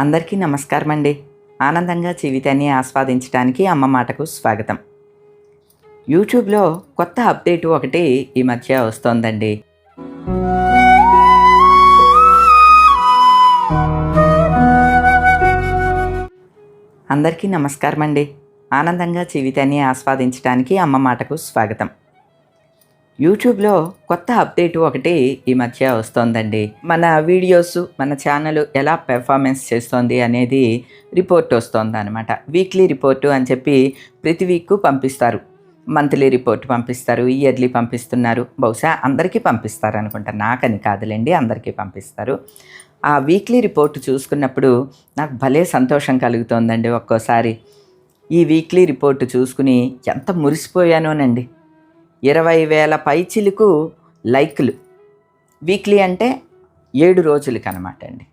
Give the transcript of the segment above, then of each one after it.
అందరికీ నమస్కారం అండి ఆనందంగా జీవితాన్ని ఆస్వాదించడానికి అమ్మ మాటకు స్వాగతం. యూట్యూబ్లో కొత్త అప్డేట్ ఒకటి ఈ మధ్య వస్తోందండి. అందరికీ నమస్కారం అండి ఆనందంగా జీవితాన్ని ఆస్వాదించడానికి అమ్మ మాటకు స్వాగతం. యూట్యూబ్లో కొత్త అప్డేట్ ఒకటి ఈ మధ్య వస్తోందండి. మన వీడియోస్ మన ఛానల్ ఎలా పెర్ఫార్మెన్స్ చేస్తోంది అనేది రిపోర్ట్ వస్తుంది అనమాట వీక్లీ రిపోర్టు అని చెప్పి ప్రతి వీక్ పంపిస్తారు. మంత్లీ రిపోర్ట్ పంపిస్తారు ఇయర్లీ పంపిస్తున్నారు. బహుశా అందరికీ పంపిస్తారు అనుకుంటా. నాకని కాదులేండి అందరికీ పంపిస్తారు. ఆ వీక్లీ రిపోర్ట్ చూసుకున్నప్పుడు నాకు భలే సంతోషం కలుగుతోందండి ఒక్కోసారి. ఈ వీక్లీ రిపోర్ట్ చూసుకుని ఎంత మురిసిపోయానోనండి. ఇరవై వేల పైచిలకు లైక్లు. వీక్లీ అంటే ఏడు రోజులకి అనమాట అండి.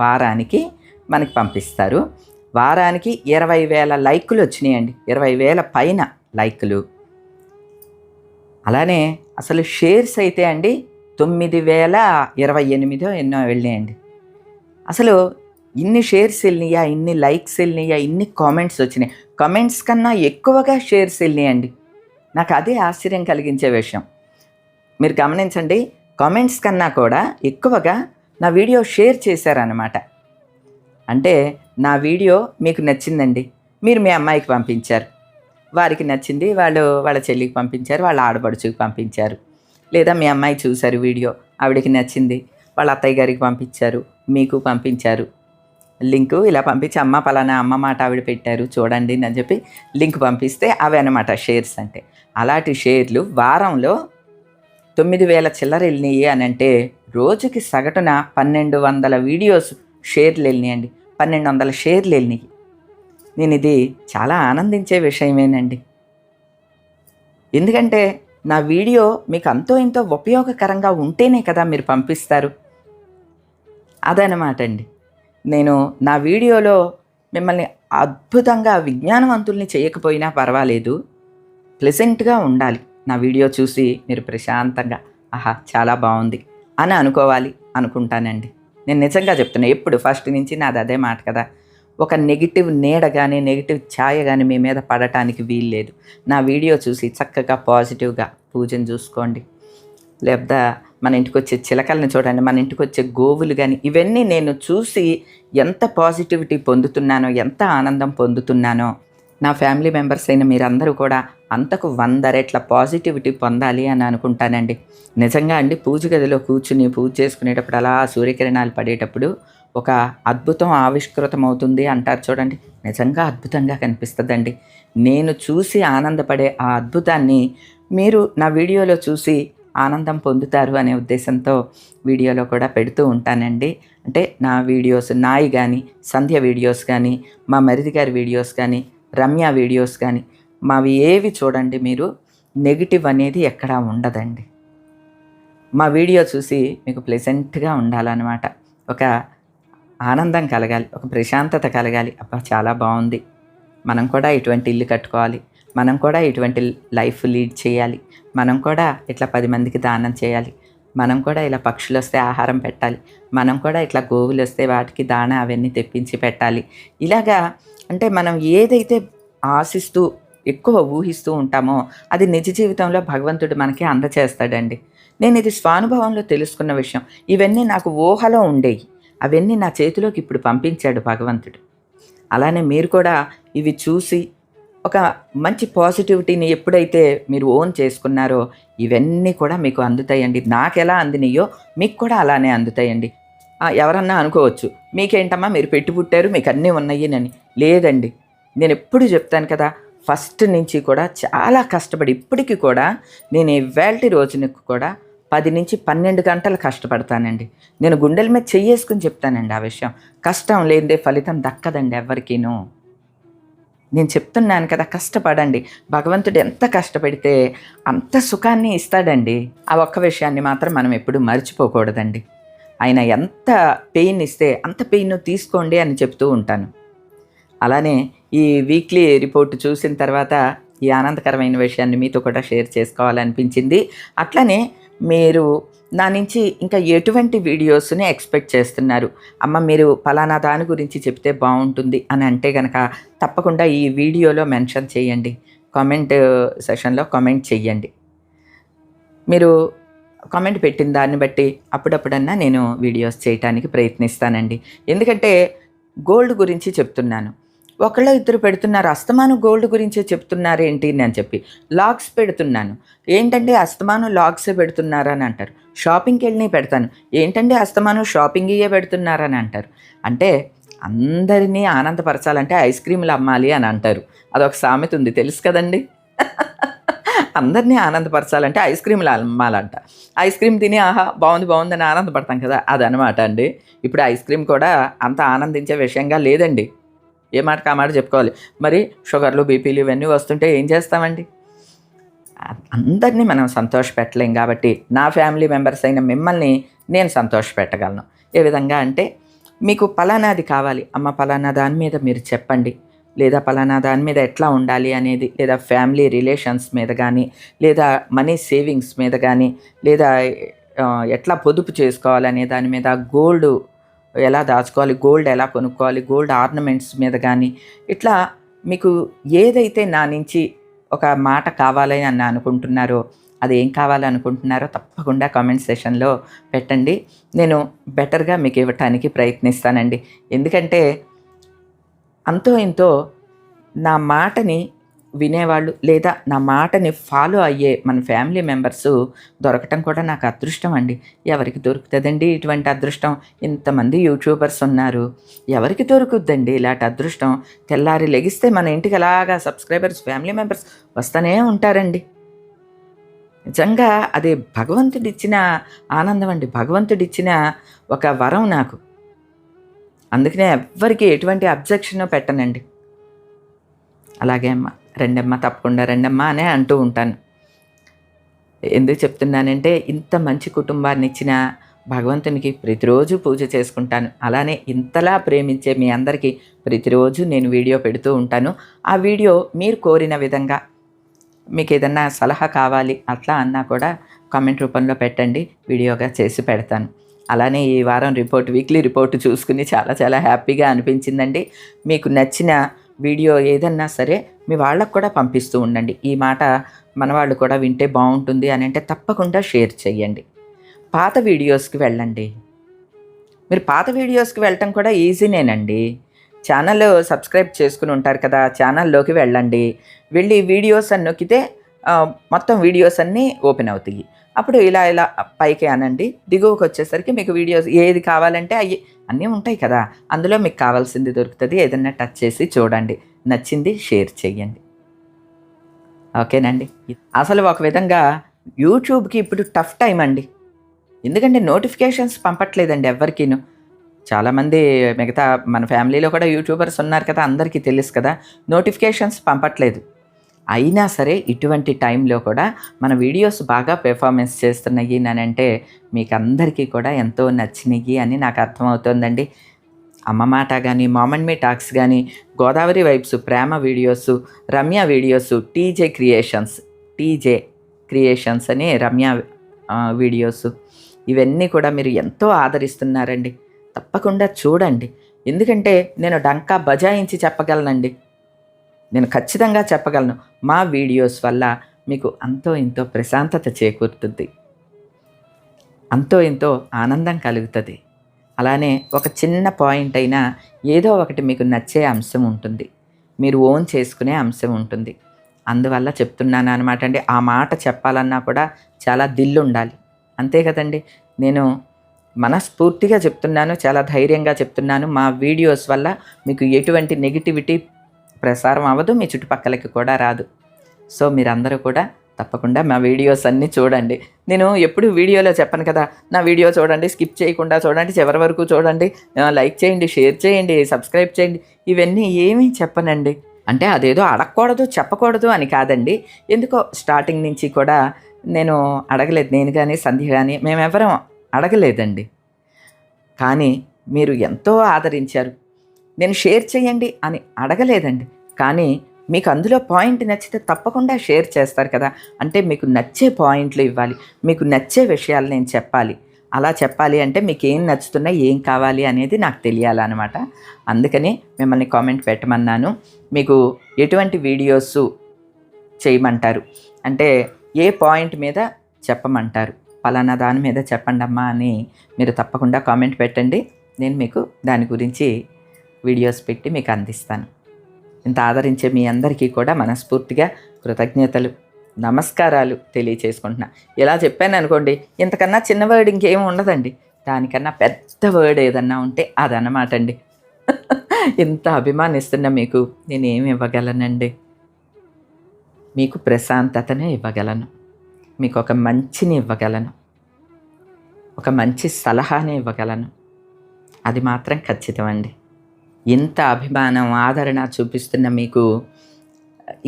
వారానికి మనకి పంపిస్తారు. వారానికి ఇరవై వేల లైకులు వచ్చినాయండి. ఇరవై వేల పైన లైకులు. అలానే అసలు షేర్స్ అయితే అండి తొమ్మిది వేల ఇరవై ఎనిమిదో ఎన్నో వెళ్ళినాయండి. అసలు ఇన్ని షేర్స్ వెళ్ళినాయా? ఇన్ని లైక్స్ వెళ్ళినాయా? ఇన్ని కామెంట్స్ వచ్చినాయి. కామెంట్స్ కన్నా ఎక్కువగా షేర్స్ వెళ్ళినాయండి. నాకు అదే ఆశ్చర్యం కలిగించే విషయం. మీరు గమనించండి కామెంట్స్ కన్నా కూడా ఎక్కువగా నా వీడియో షేర్ చేశారనమాట అంటే నా వీడియో మీకు నచ్చిందండి మీరు మీ అమ్మాయికి పంపించారు. వారికి నచ్చింది వాళ్ళు వాళ్ళ చెల్లికి పంపించారు వాళ్ళ ఆడపడుచుకి పంపించారు. లేదా మీ అమ్మాయి చూశారు వీడియో ఆవిడకి నచ్చింది వాళ్ళ అత్తయ్య గారికి పంపించారు మీకు పంపించారు. లింకు ఇలా పంపించి అమ్మ పలానా అమ్మ మాట ఆవిడ పెట్టారు చూడండి అని చెప్పి లింక్ పంపిస్తే అవి అనమాట షేర్స్ అంటే. అలాంటి షేర్లు వారంలో తొమ్మిది వేల చిల్లర వెళ్ళినాయి అని అంటే రోజుకి సగటున పన్నెండు వందల వీడియోస్ షేర్లు వెళ్ళినాయండి పన్నెండు వందల షేర్లు వెళ్ళినాయి. నేను ఇది చాలా ఆనందించే విషయమేనండి. ఎందుకంటే నా వీడియో మీకు అంతో ఇంతో ఉపయోగకరంగా ఉంటేనే కదా మీరు పంపిస్తారు. అదనమాట అండి. నేను నా వీడియోలో మిమ్మల్ని అద్భుతంగా విజ్ఞానవంతుల్ని చేయకపోయినా పర్వాలేదు. ప్లెజెంట్గా ఉండాలి. నా వీడియో చూసి మీరు ప్రశాంతంగా ఆహా చాలా బాగుంది అని అనుకోవాలి అనుకుంటానండి. నేను నిజంగా చెప్తున్నా ఎప్పుడు ఫస్ట్ నుంచి నాది అదే మాట కదా. ఒక నెగిటివ్ నీడ కానీ నెగిటివ్ ఛాయ కానీ మీ మీద పడటానికి వీల్లేదు. నా వీడియో చూసి చక్కగా పాజిటివ్గా పూజను చూసుకోండి. లేదా మన ఇంటికి వచ్చే చిలకల్ని చూడండి మన ఇంటికి వచ్చే గోవులు కానీ ఇవన్నీ నేను చూసి ఎంత పాజిటివిటీ పొందుతున్నానో ఎంత ఆనందం పొందుతున్నానో నా ఫ్యామిలీ మెంబర్స్ అయిన మీరందరూ కూడా అంతకు వంద రెట్ల పాజిటివిటీ పొందాలి అని అనుకుంటానండి. నిజంగా అండి పూజ గదిలో కూర్చుని పూజ చేసుకునేటప్పుడు అలా సూర్యకిరణాలు పడేటప్పుడు ఒక అద్భుతం ఆవిష్కృతం అవుతుంది అంటారు చూడండి. నిజంగా అద్భుతంగా కనిపిస్తుందండి. నేను చూసి ఆనందపడే ఆ అద్భుతాన్ని మీరు నా వీడియోలో చూసి ఆనందం పొందుతారు అనే ఉద్దేశంతో వీడియోలో కూడా పెడుతూ ఉంటానండి. అంటే నా వీడియోస్ నాయి కానీ సంధ్య వీడియోస్ కానీ మా మరిది గారి వీడియోస్ కానీ రమ్య వీడియోస్ కానీ మావి ఏవి చూడండి మీరు నెగిటివ్ అనేది ఎక్కడా ఉండదండి. మా వీడియో చూసి మీకు ప్లెజెంట్గా ఉండాలన్నమాట. ఒక ఆనందం కలగాలి ఒక ప్రశాంతత కలగాలి. అబ్బా చాలా బాగుంది. మనం కూడా ఇటువంటి ఇల్లు కట్టుకోవాలి. మనం కూడా ఇటువంటి లైఫ్ లీడ్ చేయాలి. మనం కూడా ఇట్లా పది మందికి దానం చేయాలి. మనం కూడా ఇలా పక్షులు వస్తే ఆహారం పెట్టాలి. మనం కూడా ఇట్లా గోవులు వస్తే వాటికి దాన అవన్నీ తెప్పించి పెట్టాలి. ఇలాగా అంటే మనం ఏదైతే ఆశిస్తూ ఎక్కువ ఊహిస్తూ ఉంటామో అది నిజ జీవితంలో భగవంతుడు మనకి అందచేస్తాడండి. నేను ఇది స్వానుభవంలో తెలుసుకున్న విషయం. ఇవన్నీ నాకు ఊహలో ఉండేవి అవన్నీ నా చేతిలోకి ఇప్పుడు పంపించాడు భగవంతుడు. అలానే మీరు కూడా ఇవి చూసి ఒక మంచి పాజిటివిటీని ఎప్పుడైతే మీరు ఓన్ చేసుకున్నారో ఇవన్నీ కూడా మీకు అందుతాయండి. నాకు ఎలా అందినయో మీకు కూడా అలానే అందుతాయండి. ఎవరన్నా అనుకోవచ్చు మీకేంటమ్మా మీరు పెట్టి పుట్టారు మీకు అన్నీ ఉన్నాయినని లేదండి. నేను ఎప్పుడు చెప్తాను కదా ఫస్ట్ నుంచి కూడా చాలా కష్టపడి ఇప్పటికీ కూడా నేను ఇవాళ రోజునకు కూడా పది నుంచి పన్నెండు గంటలు కష్టపడతానండి. నేను గుండెల మీద చెయ్యేసుకుని చెప్తానండి ఆ విషయం. కష్టం లేనిదే ఫలితం దక్కదండి ఎవరికీనూ నేను చెప్తున్నాను కదా కష్టపడండి. భగవంతుడు ఎంత కష్టపడితే అంత సుఖాన్ని ఇస్తాడండి. ఆ ఒక్క విషయాన్ని మాత్రం మనం ఎప్పుడు మర్చిపోకూడదండి. ఆయన ఎంత పెయిన్ ఇస్తే అంత పెయిన్ తీసుకోండి అని చెప్తూ ఉంటాను. అలానే ఈ వీక్లీ రిపోర్ట్ చూసిన తర్వాత ఈ ఆనందకరమైన విషయాన్ని మీతో కూడా షేర్ చేసుకోవాలనిపించింది. అట్లనే మీరు నా నుంచి ఇంకా ఎటువంటి వీడియోస్ని ఎక్స్పెక్ట్ చేస్తున్నారు? అమ్మ మీరు ఫలానా దాని గురించి చెప్తే బాగుంటుంది అని అంటే కనుక తప్పకుండా ఈ వీడియోలో మెన్షన్ చేయండి. కామెంట్ సెషన్లో కామెంట్ చేయండి. మీరు కామెంట్ పెట్టిన దాన్ని బట్టి అప్పుడప్పుడన్నా నేను వీడియోస్ చేయటానికి ప్రయత్నిస్తానండి. ఎందుకంటే గోల్డ్ గురించి చెప్తున్నాను. ఒకళ్ళు ఇద్దరు పెడుతున్నారు. అస్తమాను గోల్డ్ గురించే చెప్తున్నారు ఏంటి అని చెప్పి లాగ్స్ పెడుతున్నాను. ఏంటంటే అస్తమాను లాగ్సే పెడుతున్నారని అంటారు. షాపింగ్కి వెళ్ళి పెడతాను. ఏంటంటే అస్తమాను షాపింగ్ ఇయే పెడుతున్నారని అంటారు. అంటే అందరినీ ఆనందపరచాలంటే ఐస్ క్రీములు అమ్మాలి అని అంటారు. అదొక సామెత ఉంది. తెలుసు కదండి? అందరినీ ఆనందపరచాలంటే ఐస్ క్రీమ్లు అమ్మాలంట. ఐస్ క్రీమ్ తిని ఆహా బాగుంది బాగుందని ఆనందపడతాం కదా. అదనమాట అండి. ఇప్పుడు ఐస్ క్రీమ్ కూడా అంత ఆనందించే విషయంగా లేదండి. ఏ మాట ఆ మాట చెప్పుకోవాలి. మరి షుగర్లు బీపీలు ఇవన్నీ వస్తుంటే ఏం చేస్తామండి? అందరినీ మనం సంతోషపెట్టలేం కాబట్టి నా ఫ్యామిలీ మెంబర్స్ అయిన మిమ్మల్ని నేను సంతోష పెట్టగలను ఏ విధంగా అంటే మీకు పలానాది కావాలి. అమ్మ పలానా దాని మీద మీరు చెప్పండి. లేదా పలానా దాని మీద ఎట్లా ఉండాలి అనేది లేదా ఫ్యామిలీ రిలేషన్స్ మీద కానీ లేదా మనీ సేవింగ్స్ మీద కానీ లేదా ఎట్లా పొదుపు చేసుకోవాలనే దాని మీద గోల్డ్ ఎలా దాచుకోవాలి గోల్డ్ ఎలా కొనుక్కోవాలి గోల్డ్ ఆర్నమెంట్స్ మీద కానీ ఇట్లా మీకు ఏదైతే నా నుంచి ఒక మాట కావాలని అని అనుకుంటున్నారో అది ఏం కావాలనుకుంటున్నారో తప్పకుండా కామెంట్ సెషన్లో పెట్టండి. నేను బెటర్గా మీకు ఇవ్వటానికి ప్రయత్నిస్తానండి. ఎందుకంటే అంతో ఇంతో నా మాటని వినేవాళ్ళు లేదా నా మాటని ఫాలో అయ్యే మన ఫ్యామిలీ మెంబర్స్ దొరకటం కూడా నాకు అదృష్టం అండి. ఎవరికి దొరుకుతుందండి ఇటువంటి అదృష్టం? ఇంతమంది యూట్యూబర్స్ ఉన్నారు. ఎవరికి దొరుకుద్దండి ఇలాంటి అదృష్టం? తెల్లారి లెగిస్తే మన ఇంటికి అలాగా సబ్స్క్రైబర్స్ ఫ్యామిలీ మెంబర్స్ వస్తూనే ఉంటారండి. నిజంగా అది భగవంతుడిచ్చిన ఆనందం అండి. భగవంతుడిచ్చిన ఒక వరం నాకు. అందుకనే ఎవ్వరికి ఎటువంటి అబ్జెక్షన్ పెట్టనండి. అలాగే అమ్మ. రెండమ్మ తప్పకుండా రెండమ్మ అనే అంటూ ఉంటాను. ఎందుకు చెప్తున్నానంటే ఇంత మంచి కుటుంబాన్ని ఇచ్చిన భగవంతునికి ప్రతిరోజు పూజ చేసుకుంటాను. అలానే ఇంతలా ప్రేమించే మీ అందరికీ ప్రతిరోజు నేను వీడియో పెడుతూ ఉంటాను. ఆ వీడియో మీరు కోరిన విధంగా మీకు ఏదన్నా సలహా కావాలి అట్లా అన్నా కూడా కామెంట్ రూపంలో పెట్టండి. వీడియోగా చేసి పెడతాను. అలానే ఈ వారం రిపోర్ట్ వీక్లీ రిపోర్ట్ చూసుకుని చాలా చాలా హ్యాపీగా అనిపించిందండి. మీకు నచ్చిన వీడియో ఏదన్నా సరే మీ వాళ్ళకు కూడా పంపిస్తూ ఉండండి. ఈ మాట మనవాళ్ళు కూడా వింటే బాగుంటుంది అని అంటే తప్పకుండా షేర్ చేయండి పాత వీడియోస్కి వెళ్ళండి. మీరు పాత వీడియోస్కి వెళ్ళటం కూడా ఈజీనేనండి. ఛానల్ సబ్స్క్రైబ్ చేసుకుని ఉంటారు కదా ఛానల్లోకి వెళ్ళండి. వెళ్ళి వీడియోస్ అని నొక్కితే మొత్తం వీడియోస్ అన్నీ ఓపెన్ అవుతాయి. అప్పుడు ఇలా ఇలా పైకి అనండి. దిగువకు వచ్చేసరికి మీకు వీడియోస్ ఏది కావాలంటే అవి అన్నీ ఉంటాయి కదా. అందులో మీకు కావాల్సింది దొరుకుతుంది. ఏదన్నా టచ్ చేసి చూడండి. నచ్చింది షేర్ చేయండి. ఓకేనండి? అసలు ఒక విధంగా యూట్యూబ్కి ఇప్పుడు టఫ్ టైం అండి. ఎందుకంటే నోటిఫికేషన్స్ పంపట్లేదండి ఎవరికీను చాలామంది మిగతా మన ఫ్యామిలీలో కూడా యూట్యూబర్స్ ఉన్నారు కదా అందరికీ తెలుసు కదా. నోటిఫికేషన్స్ పంపట్లేదు. అయినా సరే ఇటువంటి టైంలో కూడా మన వీడియోస్ బాగా పెర్ఫార్మెన్స్ చేస్తున్నాయి అంటే మీకు అందరికీ కూడా ఎంతో నచ్చినాయి అని నాకు అర్థమవుతోందండి. అమ్మ మాట కానీ మామన్ మీ టాక్స్ కానీ గోదావరి వైబ్స్ ప్రేమ videos Ramya videos TJ creations TJ creations అని రమ్య వీడియోస్ ఇవన్నీ కూడా మీరు ఎంతో ఆదరిస్తున్నారండి. తప్పకుండా చూడండి. ఎందుకంటే నేను డంకా బజాయించి చెప్పగలనండి. నేను ఖచ్చితంగా చెప్పగలను. మా వీడియోస్ వల్ల మీకు అంతో ఇంతో ప్రశాంతత చేకూరుతుంది. అంతో ఇంతో ఆనందం కలుగుతుంది. అలానే ఒక చిన్న పాయింట్ అయినా ఏదో ఒకటి మీకు నచ్చే అంశం ఉంటుంది. మీరు ఓన్ చేసుకునే అంశం ఉంటుంది. అందువల్ల చెప్తున్నాను అనమాట అండి. ఆ మాట చెప్పాలన్నా కూడా చాలా దిల్లు ఉండాలి అంతే కదండి. నేను మనస్ఫూర్తిగా చెప్తున్నాను చాలా ధైర్యంగా చెప్తున్నాను. మా వీడియోస్ వల్ల మీకు ఎటువంటి నెగిటివిటీ ప్రసారం అవ్వదు మీ చుట్టుపక్కలకి కూడా రాదు. సో మీరందరూ కూడా తప్పకుండా మా వీడియోస్ అన్నీ చూడండి. నేను ఎప్పుడు వీడియోలో చెప్పను కదా నా వీడియో చూడండి స్కిప్ చేయకుండా చూడండి చివరి వరకు చూడండి లైక్ చేయండి షేర్ చేయండి సబ్స్క్రైబ్ చేయండి ఇవన్నీ ఏమీ చెప్పనండి. అంటే అదేదో అడగకూడదు చెప్పకూడదు అని కాదండి. ఎందుకో స్టార్టింగ్ నుంచి కూడా నేను అడగలేదు నేను కానీ సంధ్య కానీ మేమెవరం అడగలేదండి. కానీ మీరు ఎంతో ఆదరించారు. నేను షేర్ చేయండి అని అడగలేదండి. కానీ మీకు అందులో పాయింట్ నచ్చితే తప్పకుండా షేర్ చేస్తారు కదా. అంటే మీకు నచ్చే పాయింట్లు ఇవ్వాలి. మీకు నచ్చే విషయాలు నేను చెప్పాలి. అలా చెప్పాలి అంటే మీకు ఏం నచ్చుతున్నాయి ఏం కావాలి అనేది నాకు తెలియాలన్నమాట. అందుకని మిమ్మల్ని కామెంట్ పెట్టమన్నాను. మీకు ఎటువంటి వీడియోస్ చేయమంటారు? అంటే ఏ పాయింట్ మీద చెప్పమంటారు? పలానా దాని మీద చెప్పండి అమ్మా అని మీరు తప్పకుండా కామెంట్ పెట్టండి. నేను మీకు దాని గురించి వీడియోస్ పెట్టి మీకు అందిస్తాను. ఇంత ఆదరించే మీ అందరికీ కూడా మనస్ఫూర్తిగా కృతజ్ఞతలు నమస్కారాలు తెలియచేసుకుంటున్నా. ఇలా చెప్పాను అనుకోండి ఇంతకన్నా చిన్న వర్డ్ ఇంకేం ఉండదండి. దానికన్నా పెద్ద వర్డ్ ఏదన్నా ఉంటే అదన్నమాట అండి ఇంత అభిమానిస్తున్న మీకు నేను ఏమి ఇవ్వగలనండి? మీకు ప్రశాంతతనే ఇవ్వగలను. మీకు ఒక మంచిని ఇవ్వగలను. ఒక మంచి సలహాని ఇవ్వగలను. అది మాత్రం ఖచ్చితమండి. ఇంత అభిమానం ఆదరణ చూపిస్తున్న మీకు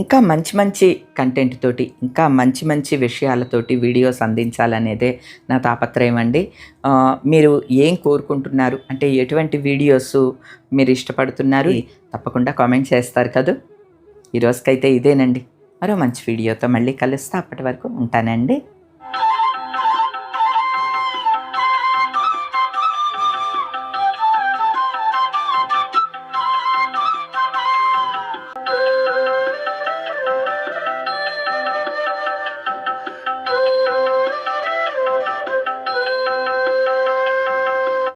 ఇంకా మంచి మంచి కంటెంట్ తోటి ఇంకా మంచి మంచి విషయాలతోటి వీడియోస్ అందించాలనేదే నా తాపత్రయం అండి. మీరు ఏం కోరుకుంటున్నారు? అంటే ఎటువంటి వీడియోస్ మీరు ఇష్టపడుతున్నారు? తప్పకుండా కామెంట్ చేస్తారు కదా. ఈ రోజుకైతే ఇదేనండి. మరో మంచి వీడియోతో మళ్ళీ కలుస్తా. అప్పటి వరకు ఉంటానండి.